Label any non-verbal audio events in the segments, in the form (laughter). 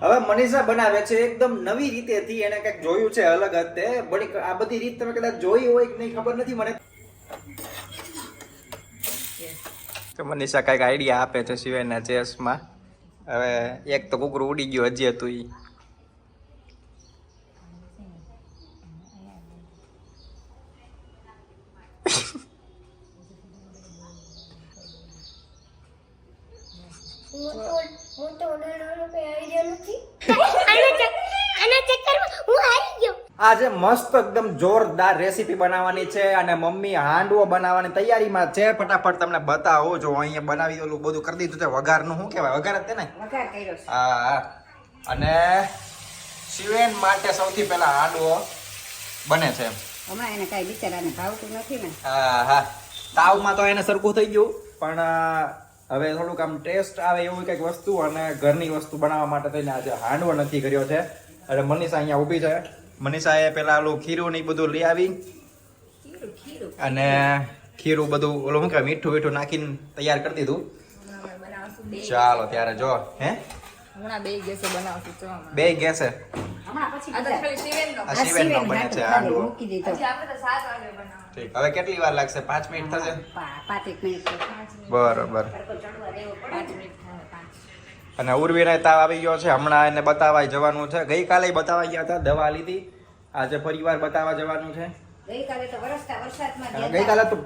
હવે મનીષા બનાવે છે, એકદમ નવી રીતેથી એને કંઈક જોયું છે અલગ હતે બડી આ બધી રીત તમે કદાચ જોઈ હોય કે નહીં ખબર નથી મને. મનીષા કંઈક આઈડિયા આપે છે શિવાયના ચેસમાં. હવે એક તો કુકરું ઉડી ગયું હજી હતું ઈ હું તો હું તો ઉડાડવાનો કઈ આઈડિયા નથી આના ચક- આના ચક્કરમાં હું આજે મસ્ત એકદમ જોરદાર રેસીપી બનાવવાની છે અને મમ્મી હાંડવો બનાવવાની તૈયારીમાં છે. ફટાફટ તમને બતાવો. જો અહીંયા બનાવી ઓલું બધું કરી દીધું છે. વઘારનું શું કહેવાય? વઘાર જ ને? વઘાર કર્યો છે. હા હા. અને શિવેન માટે સૌથી પહેલા હાંડવો બને છે. હમણાં એને કાંઈ બિચારાને ભાવતું નથી ને. હા હા. તાવમાં તો એને સરખું થઈ ગયું. પણ હવે થોડુંક આમ ટેસ્ટ આવે એવું કંઈક વસ્તુ અને ઘરની વસ્તુ બનાવવા માટે થઈને આજે હાંડવો નથી કર્યો છે. એટલે મનીષા અહીંયા ઊભી છે. મનીષાએ પેલા ઓલું ખીરું ને બધું લઈ આવી. અને ખીરું બધું ઓલું શું કહેવાય મીઠું મીઠું નાખીને તૈયાર કરી દીધું. ચાલો ત્યારે જો હે? બે ગેસે? હવે કેટલી વાર લાગશે? પાંચ મિનિટ થશે. બરોબર. અને ઉર્વીને તાવ આવી ગયો છે હમણાં એને બતાવવા જવાનું છે. ગઈકાલે બતાવવા ગયા હતા દવા લીધી. આજે ફરીવાર બતાવવા જવાનું છે. ગઈકાલે તો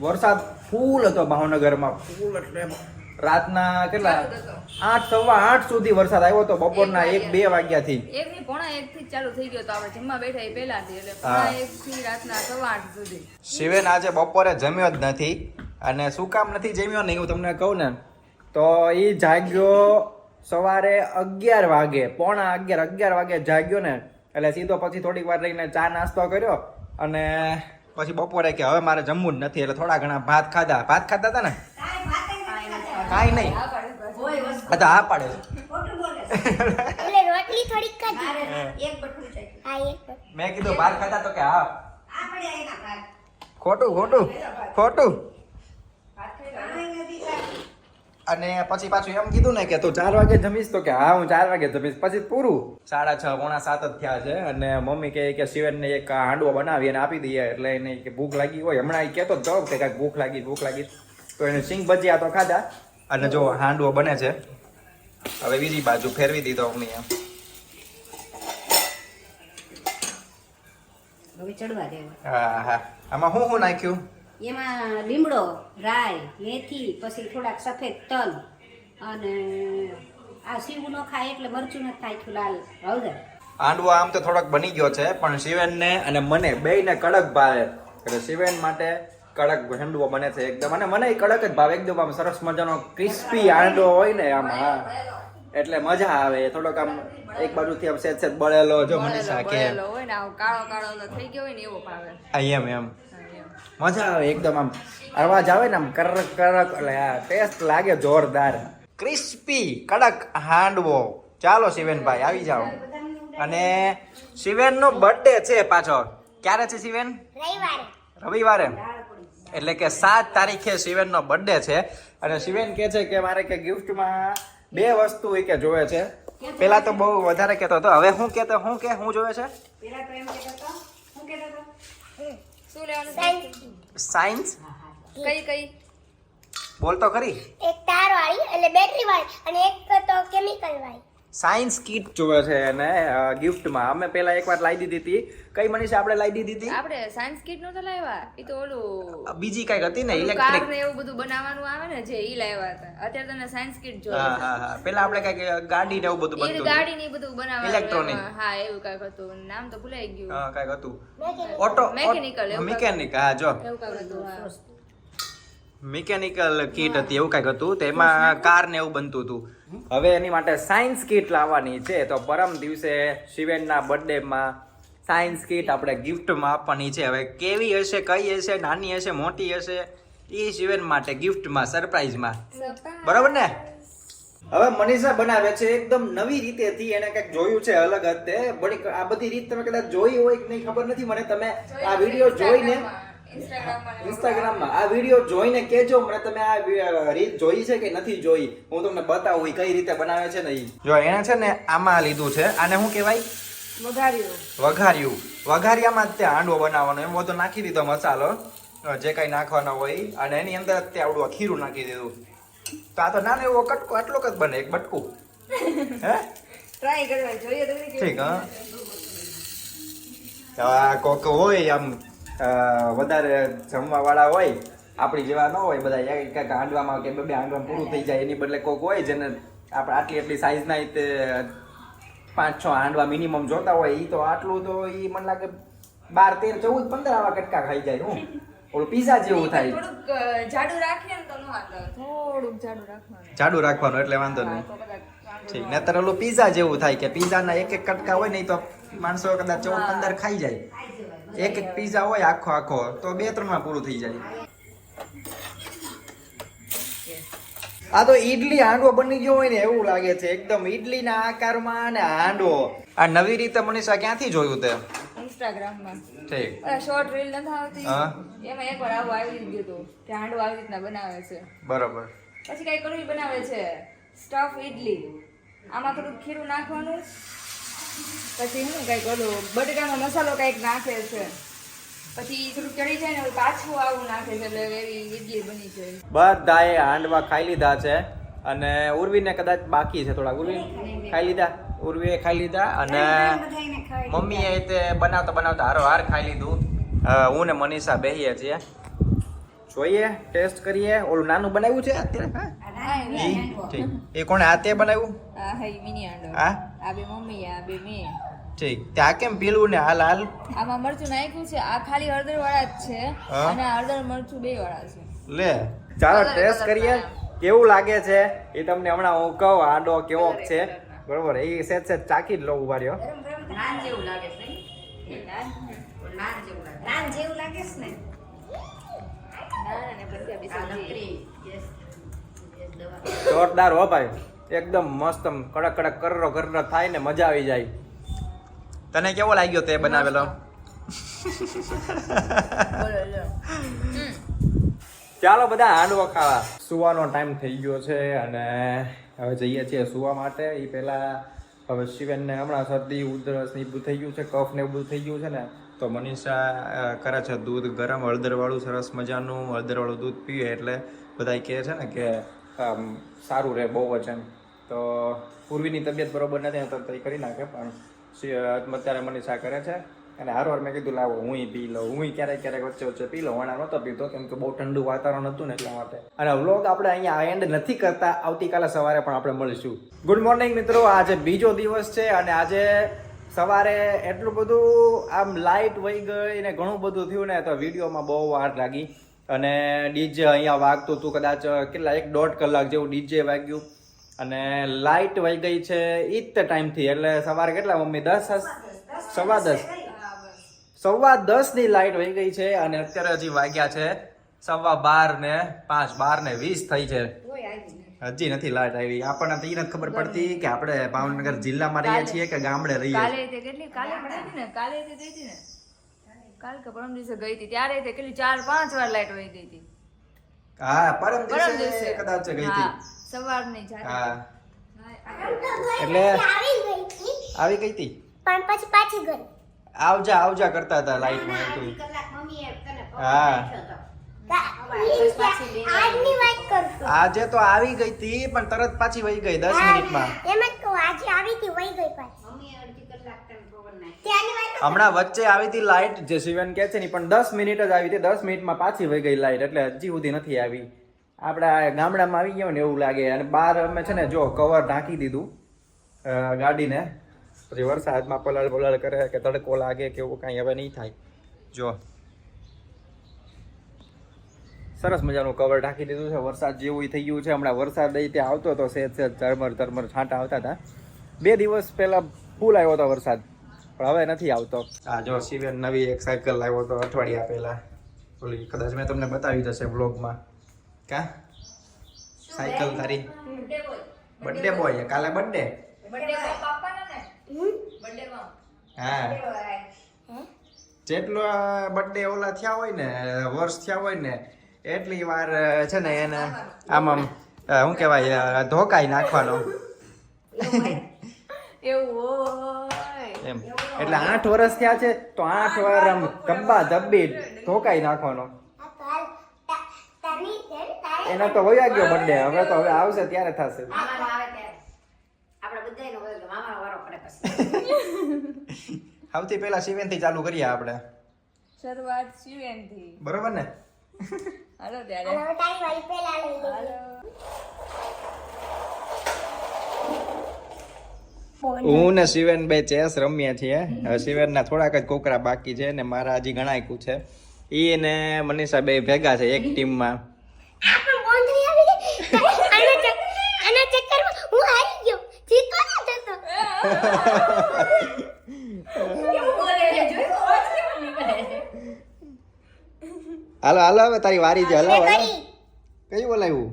વરસાદ ફૂલ હતો ભાવનગરમાં. ફૂલ એટલે રાતના કેટલા. આઠ સવા આઠ સુધી વરસાદ આવ્યો હતો બપોરના એક બે વાગ્યાથી. એક ની પોણા એક થી ચાલુ થઈ ગયો તો આપણે જમવા બેઠા એ પહેલાથી એટલે પોણા એક થી રાતના સવા આઠ સુધી. શિવેન આજે બપોરે જમ્યો જ નથી અને શું કામ નથી જમ્યો ને હું તમને કહું ને તો એ જાગ્યો સવારે અગિયાર વાગે પોણા અગિયાર અગિયાર વાગે જાગ્યો ને એટલે સીધો પછી થોડીક વાર રહીને ચા નાસ્તો કર્યો અને પછી બપોરે કે હવે મારે જમવું જ નથી એટલે થોડા ઘણા ભાત ખાધા. ભાત ખાધા હતા ને? કાંઈ નહીં. બધા હા પાડે. એટલે રોટલી થોડીક એક બટકું છે. હા એક મેં કીધું ભાત ખાધા તો કે હા. આ પડ્યા એના ખોટું ખોટું ખોટું. અને પછી પાછું એમ કીધું ને કે તું ચાર વાગે જમીશ તો કે હા હું ચાર વાગે જમીશ. પછી પૂરું. સાડા છ પોણા સાત જ થયા છે. અને મમ્મી કહે કે શિવનને એક હાંડવો બનાવી અને આપી દઈએ. એટલે એને કે ભૂખ લાગી હોય. હમણાં એ કહેતો જ કે કાંઈક ભૂખ લાગી ભૂખ લાગી. તો એને સિંગ ભજીયા તો ખાધા. અને જો હાંડવો બને છે હવે બીજી બાજુ ફેરવી દીધો મમ્મીએ. હવે ચડવા દેવો. હા હા. આમાં શું શું નાખ્યું? એમાં લીમડો રાય મેથી પછી થોડાક સફેદ તલ અને આ સીવું ન ખાય એટલે મરચું નથી નાખ્યું લાલ હળદર. હાંડવો આમ તો થોડોક બની ગયો છે પણ શિવેનને અને મને બેયને કડક ભાવે. એટલે શિવેન માટે કડક હાંડવો બને છે એકદમ. અને મને કડક જ ભાવે. એકદમ આમ સરસ મજાનો ક્રિસ્પી હાંડવો હોય ને આમ હા. એટલે મજા આવે. થોડોક આમ એક બાજુથી આમ સેજ સેજ બળેલો જો મને સાકે હોય ને કાળો કાળો થઈ ગયો હોય ને એવો ભાવે. આ એમ એમ. એમ. મજા આવે એકદમ આમ. અવાજ આવે ને આમ કરક કરક એટલે આ ટેસ્ટ લાગે જોરદાર. ક્રિસ્પી કડક હાંડવો. ચાલો શિવેનભાઈ આવી જાઓ. અને શિવેનનો બર્થડે છે પાછો ક્યારે છે શિવેન? રવિવારે. રવિવારે. એટલે કે સાત તારીખે શિવેનનો બર્થડે છે. અને શિવેન કહે છે કે મારે કે ગિફ્ટમાં બે વસ્તુ એ કે જોવે છે. પેલા તો બહુ વધારે કહેતો હતો. હવે હું કહેતો હું કે હું જોવે છે? પેલા તો એમ કહેતો હતો. શું કહેતો હતો? શું લેવાનું છે? સાયન્સ સાયન્સ કઈ કઈ? બોલ તો ખરી. એક તાર વાળી એટલે બેટરી વાળી અને એક તો કેમિકલ વાળી. સાયન્સ કીટ જોવે છે અને ગિફ્ટમાં. અમે પેલા એકવાર લાવી દીધી હતી. કઈ મનીષા આપણે લાવી દીધી હતી? આપણે સાયન્સ કિટ નો તો લાવ્યા. એ તો ઓલું બીજી કંઈક હતી ને ઇલેક્ટ્રિક ને એવું બધું બનાવવાનું આવે ને જે ઈ લાવ્યા હતા. અત્યારે તને સાયન્સ કિટ જોવે હા હા પેલા આપણે કંઈક ગાડી ને એવું બધું બનતું. ગાડી ને બધું બનાવવાનું ઇલેક્ટ્રોનિક હા એવું કંઈક હતું. નામ તો ભૂલાઈ ગયું. હા કંઈક હતું. મેકેનિકલ ઓટો Mechanical, મિકેનિક હા જો. એવું કંઈક હતું મિકેનિકલ કીટ હતી એવું કંઈક હતું. તેમાં કાર ને એવું બનતું હતું. હવે એની માટે સાયન્સ કીટ લાવવાની છે. તો પરમ દિવસે શિવેનના બર્થડેમાં સાયન્સ કીટ આપણે ગિફ્ટમાં આપવાની છે. હવે કેવી હશે કઈ હશે નાની હશે મોટી હશે એ શિવેન માટે ગિફ્ટમાં સરપ્રાઈઝમાં. બરાબર ને? હવે મનીષા બનાવે છે એકદમ નવી રીતેથી એને કંઈક જોયું છે અલગ હતે બડી આ બધી રીત તમે કદાચ જોઈ હોય કે નહીં ખબર નથી. મને તમે આ વીડિયો જોઈને ઇન્સ્ટાગ્રામમાં આ વીડિયો જોઈને કેજો મને તમે આ રીત જોઈ છે કે નથી જોઈ? હું તમને બતાવું કઈ રીતે બનાવે છે ને ઈ. જો એને છે ને આમાં લીધું છે. આને શું કહેવાય? વઘાર્યું. વઘાર્યું. વઘારિયામાં જ તે હાંડવો બનાવવાનો. એમ બધો નાખી દીધો મસાલો જે કઈ નાખવાનો હોય. અને એની અંદર તે આવડું ખીરું નાખી દીધું. તો આ તો નાનો એવો કટકો આટલો જ બને એક બટકું. હે? ટ્રાય કરવા જોઈએ તો ખરી કેવું ઠીક હા. કોક હોય આમ વધારે જમવા વાળા હોય આપણી જેવા ન હોય બધા એક એક હાંડવામાં કે બબે બે હાંડવામાં પૂરું થઈ જાય એની બદલે કોક હોય જેને આપણે આટલી આટલી સાઇઝના તે પાંચ છ હાંડવા મિનિમમ જોતા હોય એ તો આટલું તો એ મને લાગે બાર તેર ચૌદ પંદર આવા કટકા ખાઈ જાય હું. ઓલું પીઝા જેવું થાય. થોડુંક જાડું રાખીએ ને તો ન વાંધો થોડુંક જાડું રાખવાનું. જાડું રાખવાનું એટલે વાંધો નહીં. ઠીક નહીં નતર ઓલું પીઝા જેવું થાય કે પીઝાના એક એક કટકા હોય નહીં તો માણસો કદાચ ચૌદ પંદર ખાઈ જાય. એક એક પીઝા હોય આખો આખો તો બે ત્રણમાં પૂરું થઈ જાય. આ તો ઈડલી હાંડવો બની ગયો હોય ને એવું લાગે છે એકદમ ઈડલીના આકારમાં ને હાંડવો. આ નવી રીતે મનીષા ક્યાંથી જોયું તે? ઇન્સ્ટાગ્રામમાં ઠીક. શોર્ટ રીલ નથી આવતી. એમાં એમાં એકવાર આવું આવી ગયું હતું કે હાંડવો આવી રીતના બનાવે છે. બરોબર. પછી કઈ કડવી બનાવે છે સ્ટફ ઇડલી આમાં થોડું ખીરું નાખવાનું પછી હું કંઈક ઓલું બટેટાનો મસાલો કંઈક નાખે છે. પછી ચડી જાય ને પાછું આવું નાખે છે એટલે એવી ઇડલી બની જાય. બધાએ હાંડવા ખાઈ લીધા છે અને ઉર્વીને કદાચ બાકી છે થોડા ઉર્વી ખાઈ લીધા. ઉર્વીએ ખાઈ લીધા અને મમ્મીએ તે બનાવતા બનાવતા હારો હાર ખાઈ લીધું. હું ને મનીષા બેહીએ છીએ. જોઈએ ટેસ્ટ કરીએ. ઓલું નાનું બનાવ્યું છે અત્યારે? હા? એ કોણે તે બનાવ્યું? મિની હાંડવો. આ બે મમ્મી આ બે મેં. ઠીક. ત્યાં કેમ પીલું ને હાલ હાલ? આમાં મરચું નાખ્યું છે. આ ખાલી હળદર વાળા જ છે અને આ હળદર મરચું બે વાળા છે. લે ચાલો ટેસ્ટ કરીએ. કેવું લાગે છે? એ તમને હમણાં હું કહું આડો કેવો છે? બરોબર. એ સેજ સેજ ચાખી જ લો ઊભા રહ્યો. નાન જેવું લાગે છે. નાન જેવું લાગે નાન જેવું લાગે છે ને? ના અને પંજાબી આ સબ્જી નકરી yes. Yes, દવા. જોરદાર હો ભાઈ. એકદમ મસ્ત કડક કડક કરરો કરરો થાય ને મજા આવી જાય. તને કેવો લાગ્યો તે બનાવેલો. ચાલો બધા હાંડવો ખાવા. સુવાનો ટાઈમ થઈ ગયો છે અને હવે જઈએ છીએ સુવા માટે. એ પહેલા હવે શિવેનને હમણાં શરદી ઉધરસ ને બધું થઈ ગયું છે કફ ને બધું થઈ ગયું છે ને તો મનીષા કરે છે દૂધ ગરમ. હળદરવાળું સરસ મજાનું હળદરવાળું દૂધ પીએ એટલે બધા કહે છે ને કે આમ, સારું રહે બહુ જ એમ તો પૂર્વીની તબિયત બરોબર નથી તો એ કરી નાખે, પણ અત્યારે મનીષા કરે છે? અને હારવાર મેં કીધું, લાવો હું પી લઉં હું ક્યારેક ક્યારેક વચ્ચે વચ્ચે પી લઉં, વણા નહોતો પીતો, કેમ કે બહુ ઠંડુ વાતાવરણ હતું ને એટલા માટે. અને વ્લોગ આપણે અહીંયા એન્ડ નથી કરતા, આવતીકાલે સવારે પણ આપણે મળીશું. ગુડ મોર્નિંગ મિત્રો, આજે બીજો દિવસ છે અને આજે સવારે એટલું બધું આમ લાઇટ વહી ગઈ ને ઘણું બધું થયું ને, તો વિડીયોમાં બહુ વાર લાગી. અને ડીજે અહીંયા વાગતું હતું કદાચ કેટલા, એક દોઢ કલાક જેવું ડીજે વાગ્યું. અને લાઇટ વહી ગઈ છે ઈ જ ટાઈમથી એટલે સવારે કેટલા મમ્મી? દસ? સવા દસ. સવા દસની લાઈટ વહી ગઈ છે અને અત્યારે હજી વાગ્યા છે સવા બાર ને પાંચ બાર ને વીસ થઈ છે. હજી નથી લાઈટ આવી. આપણને તો એ નથી ખબર પડતી કે આપણે ભાવનગર જિલ્લામાં રહીએ છીએ કે ગામડે રહીએ કાલે કેટલી? કાલે પડી ને? કાલે ગઈ હતી ને? કાલ કે પરમ દિવસે ગઈ હતી. ત્યારે કેટલી? ચાર પાંચ વાર લાઈટ વહી ગઈ હતી. હા પરમ દિવસે કદાચ ગઈ હતી. સવારની જાતે હા. એટલે આવી ગઈ હતી. પણ પછી પાછી ગઈ. આવજા આવજા કરતા હતા લાઈટમાં કલાક મમ્મીએ હા. આજે તો આવી ગઈ હતી પણ તરત પાછી વહી ગઈ દસ મિનિટમાં. એમ જ કહું આજે આવી હતી વહી ગઈ પાછી. હમણાં વચ્ચે આવી હતી લાઈટ જે શિવન કે છે ને પણ દસ મિનિટ જ આવી હતી. દસ મિનિટમાં પાછી વહી ગઈ લાઈટ એટલે હજી સુધી નથી આવી. આપણા ગામડામાં આવી ગયો ને એવું લાગે. અને બહાર અમે છે ને જો કવર ઢાંકી દીધું ગાડીને. પછી વરસાદમાં પલાળ પલાળ કરે કે તડકો લાગે કે એવું કાંઈ હવે નહીં થાય. જો. સરસ મજાનું કવર ઢાંકી દીધું છે. વરસાદ જેવું થઈ ગયું છે. હમણાં વરસાદ ત્યાં આવતો હતો, સેજ સેજ ઝરમર ઝરમર છાંટા આવતા હતા. બે દિવસ પહેલા ફૂલ આવ્યો હતો વરસાદ, પણ હવે નથી આવતો. આ જો શિવેન નવી એક સાયકલ લાવ્યો હતો અઠવાડિયા પહેલા. ઓલી કદાચ મેં તમને બતાવી જશે બ્લોગમાં કા? સાયકલ તારી બર્થડે બોય કાલે બર્થડે હા. જેટલો બર્થડે ઓલા થયા હોય ને વર્ષ થયા હોય ને એટલી વાર છે ને એને આમ આમ શું કહેવાય ધોકાઈ નાખવાનો. એવું એમ. એટલે આઠ વર્ષ થયા છે તો આઠ વાર આમ ધબ્બા ધબ્બી ધોકાઈ નાખવાનો આ તો હાલ તા- તારી છે ને, તારે એનો તો વયા ગયો બર્થડે હવે તો હવે આવશે ત્યારે થશે. હોય (laughs) સૌથી પહેલા શિવેનથી ચાલુ કરીએ આપણે. શરૂઆત શિવેનથી બરોબર ને? હાલો ત્યારે. હાલો તારી વારી પહેલા લઈ લેજે. હું ને શિવેન બે ચેસ રમીએ છીએ. હવે શિવેન ના થોડાક જ કોકરા બાકી છે ને મારા હજી ઘણા છે. ઈ ને મનીષા બે ભેગા છે એક ટીમમાં આ પણ બોંદરી આવી ગઈ. આના ચક- આના ચક્કરમાં હું હારી ગયો જીતો ન જતો હાલો હાલો હવે તારી વારી છે હલાવ કયું હલાવ્યું?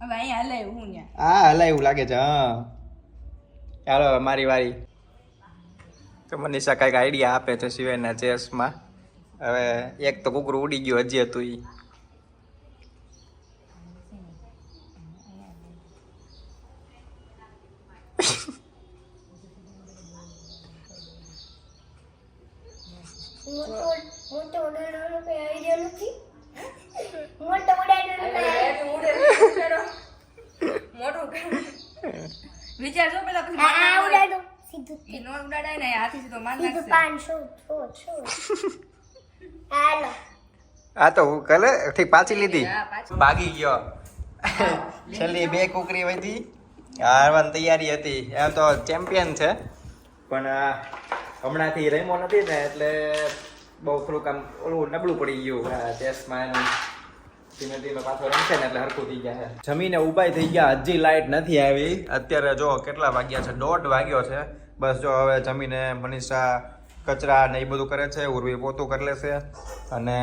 હવે અહીંયા હાલે હું હા હલાવ્યું લાગે છે હા. ચાલો મારી વારી. તો મનીષા કંઈક આઈડિયા આપે છે સિવાયના ચેસમાં. હવે એક તો કુકરું ઉડી ગયું હજી હતું ઈ. મોટો મોટો ઉડાડવાનો કોઈ આઈડિયા નથી. મોટો ઉડાડવાનો કોઈ idea- મોટું વિચારજો પેલા પછી આ આ ઉડાડો. સીધું ઈ નો ઉડાડાય ને હાથી સીધો માર નાખશે પાંચસો છો છો હાલો. આ તો હું કલે? ઠીક પાછી લીધી. ભાગી ગયો. (laughs) છેલ્લી બે કુકરી વધી. હારવાની તૈયારી હતી. એમ તો ચેમ્પિયન છે. પણ આ હમણાંથી રમ્યો નથી ને એટલે બહુ થોડુંક આમ ઓલું નબળું પડી ગયું ચેસમાં એનું ધીમે ધીમે પાછો રમશે ને એટલે હરખું થઈ ગયા છે જમીને ઉભાઈ થઈ ગયા, હજી લાઈટ નથી આવી. અત્યારે જો કેટલા વાગ્યા છે? દોઢ વાગ્યો છે. બસ જો હવે જમીને મનીષા કચરા ને એ બધું કરે છે, ઉર્વી પોતું કરી લેશે અને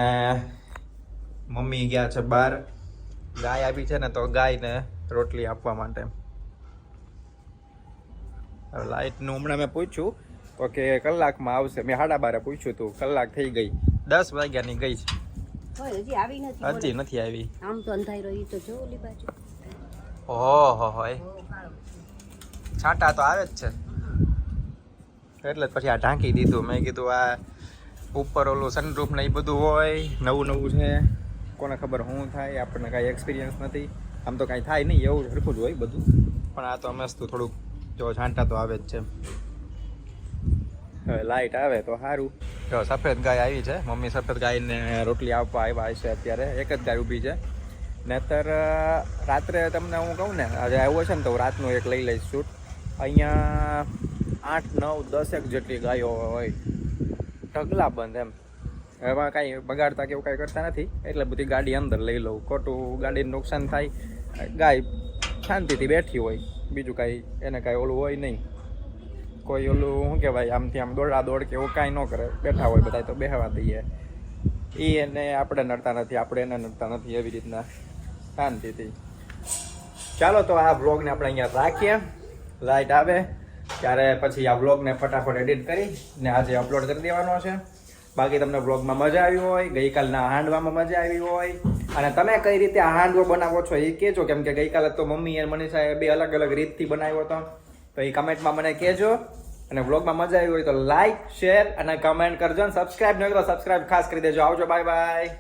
મમ્મી ગયા છે બહાર. ગાય આપી છે ને તો ગાયને રોટલી આપવા માટે. લાઇટનું હમણાં મેં પૂછ્યું તો કે કલાકમાં આવશે. મેં સાડા બારે પૂછ્યું હતું કલાક થઈ ગઈ. દસ વાગ્યાની ગઈ છે. હજી નથી આવી. આમ તો અંધાઈ તો જો ઓલી બાજુ. ઓહો હોય છાંટા તો આવે જ છે. એટલે જ પછી આ ઢાંકી દીધું. મેં કીધું આ ઉપર ઓલું સનરૂફ ને એ બધું હોય નવું નવું છે. કોને ખબર શું થાય આપણને કાંઈ એક્સપિરિયન્સ નથી. આમ તો કાંઈ થાય નહીં એવું સરખું જ હોય બધું. પણ આ તો મસ્ત થોડુંક જો છાંટા તો આવે જ છે. હવે લાઈટ આવે તો સારું જો, સફેદ ગાય આવી છે. મમ્મી સફેદ ગાયને રોટલી આપવા આવ્યા છે અત્યારે. એક જ ગાય ઊભી છે. નહીતર રાત્રે તમને હું કહું ને, આજે આવ્યો છે ને તો રાતનું એક લઈ લઈશ શૂટ. અહીંયા આઠ, નવ દસેક જેટલી ગાયો હોય. ઢગલા બંધ એમ. એમાં કાંઈ બગાડતા કે એવું કાંઈ કરતા નથી. એટલે બધી ગાડી અંદર લઈ લઉં. ખોટું ગાડીને નુકસાન થાય. ગાય શાંતિથી બેઠી હોય. બીજું કાંઈ એને કાંઈ ઓલું હોય નહીં. કોઈ ઓલું શું કહેવાય આમથી આમ દોડા દોડ કે એવું કાંઈ ન કરે. બેઠા હોય બધા તો બેહવા દઈએ. એ એને આપણે નડતા નથી, આપણે એને નડતા નથી એવી રીતના. શાંતિથી. ચાલો તો આ વ્લોગને આપણે અહીંયા રાખીએ. લાઇટ આવે. ત્યારે પછી આ વ્લોગને ફટાફટ એડિટ કરી ને આજે અપલોડ કરી દેવાનો છે. બાકી તમને વ્લોગમાં મજા આવી હોય, ગઈકાલના હાંડવામાં મજા આવી હોય, અને તમે કઈ રીતે આ હાંડવો બનાવો છો એ કહેજો કેમ કે ગઈકાલે તો મમ્મી અને મનીષાએ બે અલગ અલગ રીતથી બનાવ્યો હતો. તો એ કમેન્ટમાં મને કહેજો. અને વ્લોગમાં મજા આવી હોય તો લાઈક શેર અને કમેન્ટ કરજો અને સબસ્ક્રાઈબ ન કરો સબસ્ક્રાઇબ ખાસ કરી દેજો. આવજો બાય બાય